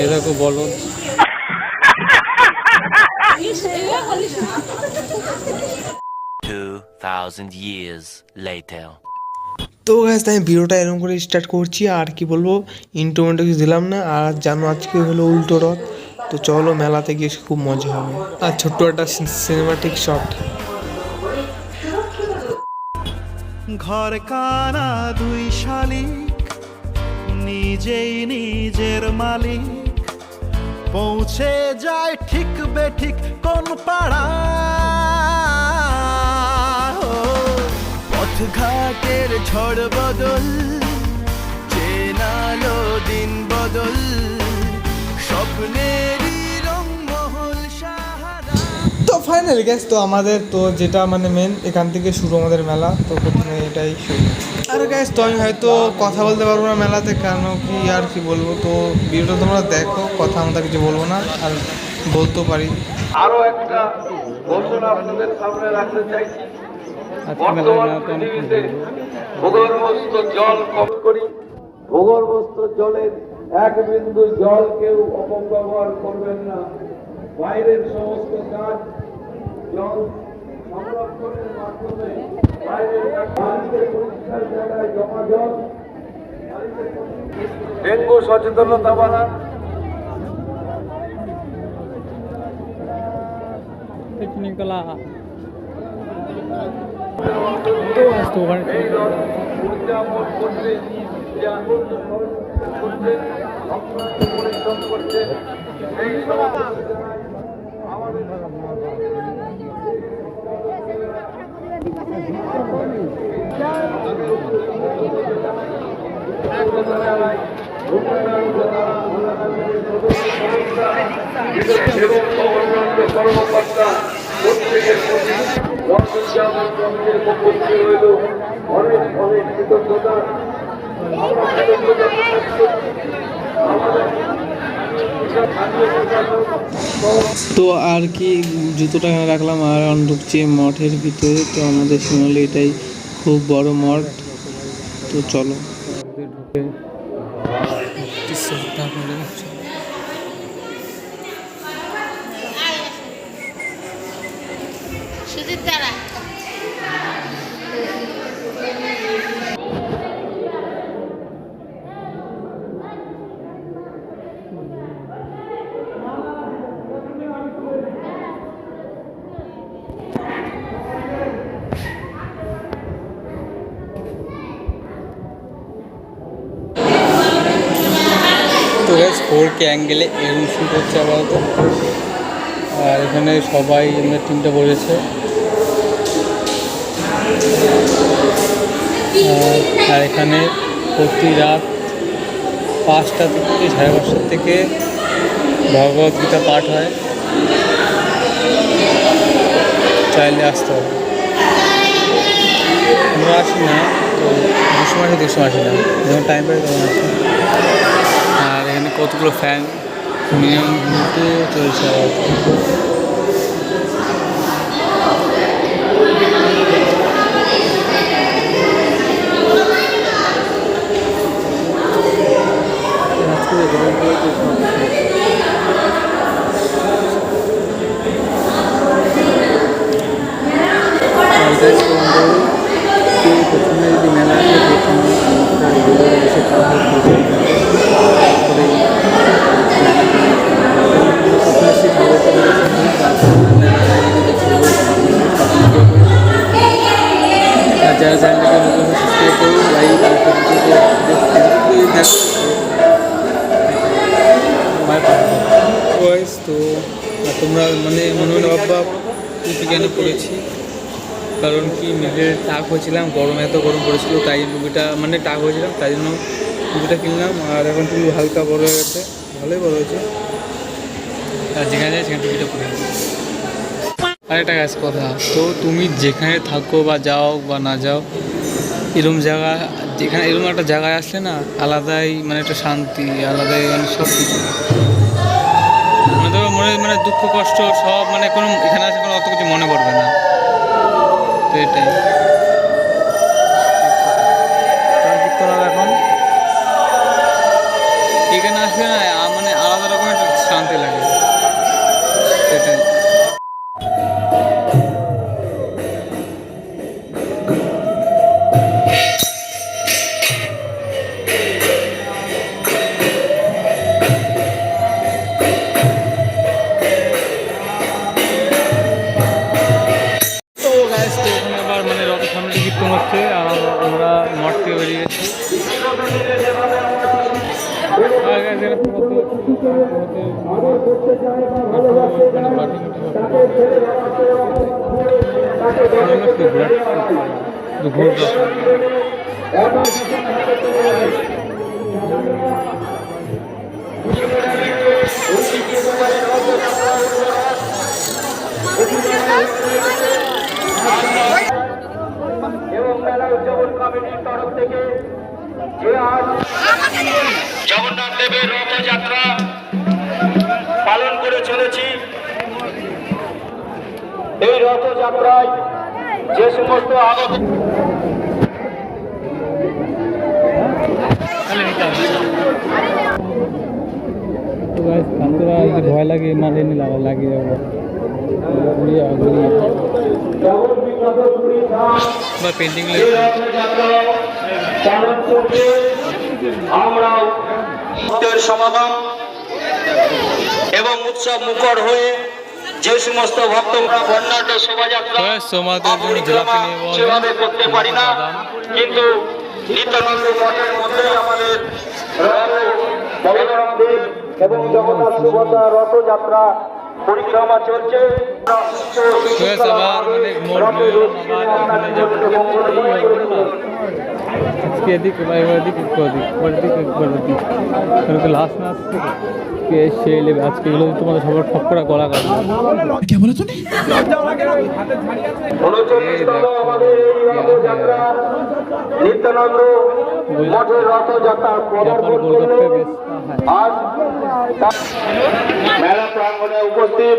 এই দেখো বলো. তো গ্যাস তাই ভিডিওটা এরকম করে স্টার্ট করছি আর কি বলব ইন্ট্রোমেন্টও কিছু দিলাম না আর জানো আজকে হলো উল্টো রথ তো চলো মেলাতে গিয়ে খুব মজা হবে। আর ছোট্ট একটা সিনেমাটিক শট ঘর কানা দুই শালিক নিজেই নিজের মালিক। পৌঁছে যায় ঠিক বেঠিক কোন পাড়া। ও, পথঘাটের ঝড় বদল চেনালো দিন বদল স্বপ্নেরই তো ফাইনালি গ্যাস তো আমাদের তো যেটা মানে মেন এখান থেকে শুরু আমাদের মেলা তো প্রথমে এটাই শুরু। আর গ্যাস তো আমি হয়তো কথা বলতে পারব না মেলাতে কেন কি আর কি বলব? তো ভিডিওটা তোমরা দেখো কথা আমরা কিছু বলব না আর বলতেও পারি। আরও একটা ঘোষণা আপনাদের সামনে রাখতে চাইছি বর্তমান পৃথিবীতে ভূগর্ভস্থ জল কম করি ভূগর্ভস্থ জলের এক বিন্দু জল কেউ অপব্যবহার করবেন না। বাইরের সমস্ত কাজ জল সংরক্ষণের মাধ্যমে বাইরের কাজ বাড়িতে পরিষ্কার জায়গায় জমা জল ডেঙ্গু সচেতনতা বাড়ান করতে যে আনন্দ সহযোগিতা করছে অক্লান্ত পরিশ্রম করছে সেই সমস্ত জায়গায় আমাদের তো আর কি জুতোটা এখানে রাখলাম আর এখন ঢুকছি মঠের ভিতরে, তো আমাদের সোনালি এটাই খুব বড় মঠ। তো চলো। ঢুকে শ্রদ্ধা করে ফোর অ্যাঙ্গেলে এরকম শুট হচ্ছে আপাতত। আর এখানে সবাই আমাদের টিমটা বসেছে। আর- এখানে প্রতি রাত পাঁচটা থেকে সাড়ে পাঁচটার থেকে ভগবত গীতা পাঠ হয়। চাইলে আসতে হবে। আমরা আসি না, তো দু সময় আসি দু সময় আসি না। যখন টাইম পাই তখন আসি। কতগুলো ফ্যান মিনিমাম চলছে Thank আজকে যারা চ্যানেলটাকে সাবস্ক্রাইব করুন লাইক ভয়েস তো তোমরা মানে মনে মনে ভাববা টুপি কেন পড়েছি? কারণ কি মেঘের টাক হয়েছিলাম গরম এত গরম পড়েছিল তাই টুপিটা মানে টাক হয়েছিলাম তাই জন্য টুপিটা কিনলাম আর এখন টুপি হালকা বড় হয়ে গেছে ভালোই বড় হয়েছে। আর যেখানে যাই সেখানে টুপিটা পরে আরেকটা কাজ কথা। তো তুমি যেখানে থাকো বা যাও বা না যাও, এরম জায়গা, যেখানে এরকম একটা জায়গায় আসলে না, আলাদাই মানে একটা শান্তি, আলাদাই মানে সব কিছু মানে ধরো মনে মানে দুঃখ, কষ্ট, সব মানে কোনো, এখানে আসে কোনো অত কিছু মনে পড়বে না। তো এটাই। এখন? এখানে আসলে না মানে আলাদা রকম এটাই। বাটি মুটি সব অনেক একটু ঘোরার একটু ঘুরতে এবং মেলা উদযাপন তরফ থেকে যে আজ জগন্নাথ দেবের রথযাত্রা এই রথযাত্রায় যে সমস্ত আগত ভয় লাগে মারে নি লাগা যাব। বা পেন্টিং আমরা সমাগম এবং উৎসব মুখর হয়ে যে সমস্ত ভক্তরা বর্ণাঢ্য শোভাযাত্রা জিলাপি সেভাবে করতে পারি না। কিন্তু নিত্যানন্দ মঠের আমাদের এবং জগন্নাথ সুভদ্রা রথযাত্রা পরিক্রমা চলছে মানে মোড় নিয়ে আবার ওখানে যাব আজকে এদিক বা এবার এদিক একটু ওদিক একবার এদিক একবার ওদিক কারণ কি লাস্ট না আসছে কে সে আজকে এগুলো তোমাদের সবার ঠক করে গলা কাটবে নিত্যানন্দ মঠের রথযাত্রা জাপান তা- মেলা প্রাঙ্গণে উপস্থিত।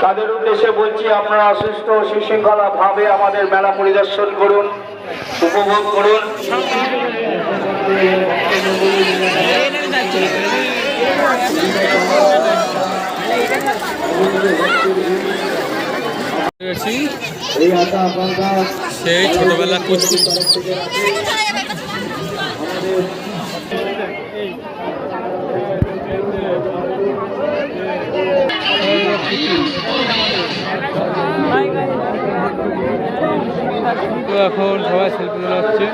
তাদের উদ্দেশ্যে বলছি আপনারা সুস্থ সুশৃঙ্খলা ভাবে আমাদের মেলা পরিদর্শন করুন উপভোগ করুন। সেই ছোটবেলা কুচকুচ তো এখন সবাই সেলফি তোলা হচ্ছে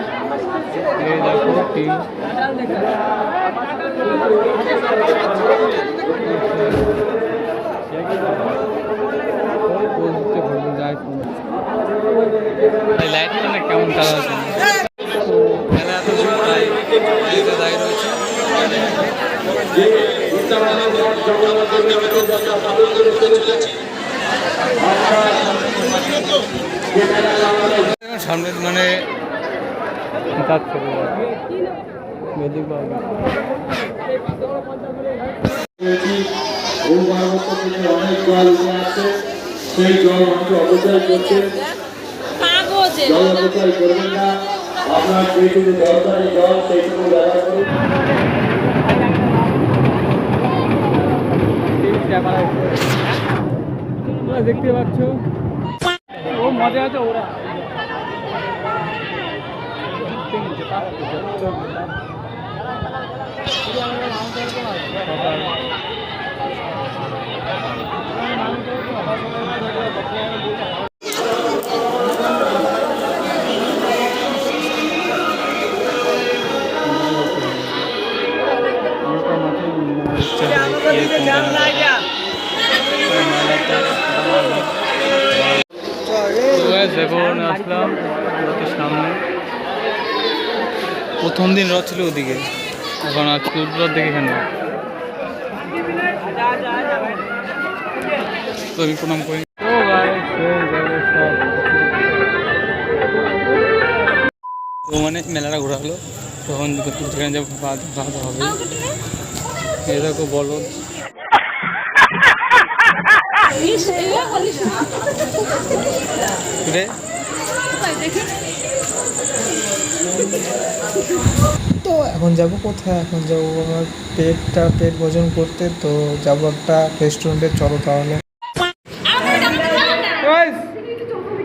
এই দেখো টিম লাইটটা না কেমন কালার মেলা এত তাই দাঁড়িয়ে রয়েছে সামনে মানে সেই জল আমাকে অপচয় করছে জল অপচয় করবেন না আপনার যেটুকু দরকারি জল সেইটুকু ব্যবহার করুন তোমরা দেখতে পাচ্ছ। ও মজা আছে ওরা। এখন আসলাম রথের সামনে। প্রথম দিন রথ ছিল ওদিকে। এখন আজকে উত্তর দিকে এখানে। তো আমি প্রণাম করি। মানে মেলাটা ঘোরা হলো। তখন যেখানে যাব দাওয়া হবে। দেখো বলো। রে? তো এখন যাব কোথায় এখন যাব আমার পেটটা পেট ভোজন করতে তো যাব একটা রেস্টুরেন্টে চলো তাহলে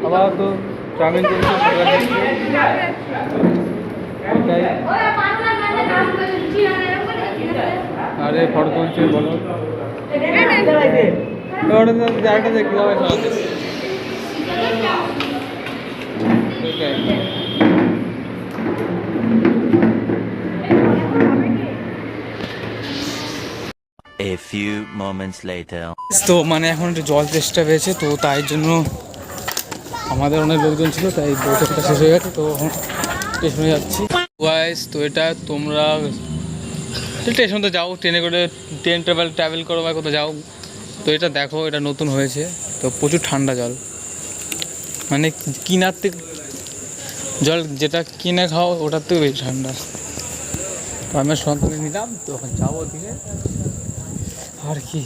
আবার তো চাউমিন আরে ফটো তুলছে বলো ওটা দেখলাম এটাই A few moments later. তো মানে এখন একটু জল চেষ্টা পেয়েছে তো তাই জন্য আমাদের অনেক লোকজন ছিল তাই বৈঠকটা শেষ হয়ে গেছে তো এখন স্টেশনে যাচ্ছি। ওয়াইস তো এটা তোমরা স্টেশন তো যাও ট্রেনে করে ট্রেন ট্রাভেল ট্রাভেল করো বা কোথাও যাও তো এটা দেখো এটা নতুন হয়েছে তো প্রচুর ঠান্ডা জল। মানে কিনার থেকে জল যেটা কিনে খাও ওটার থেকে বেশি ঠান্ডা। তো আমি সন্তানে নিলাম, তো যাব দিকে আর কি?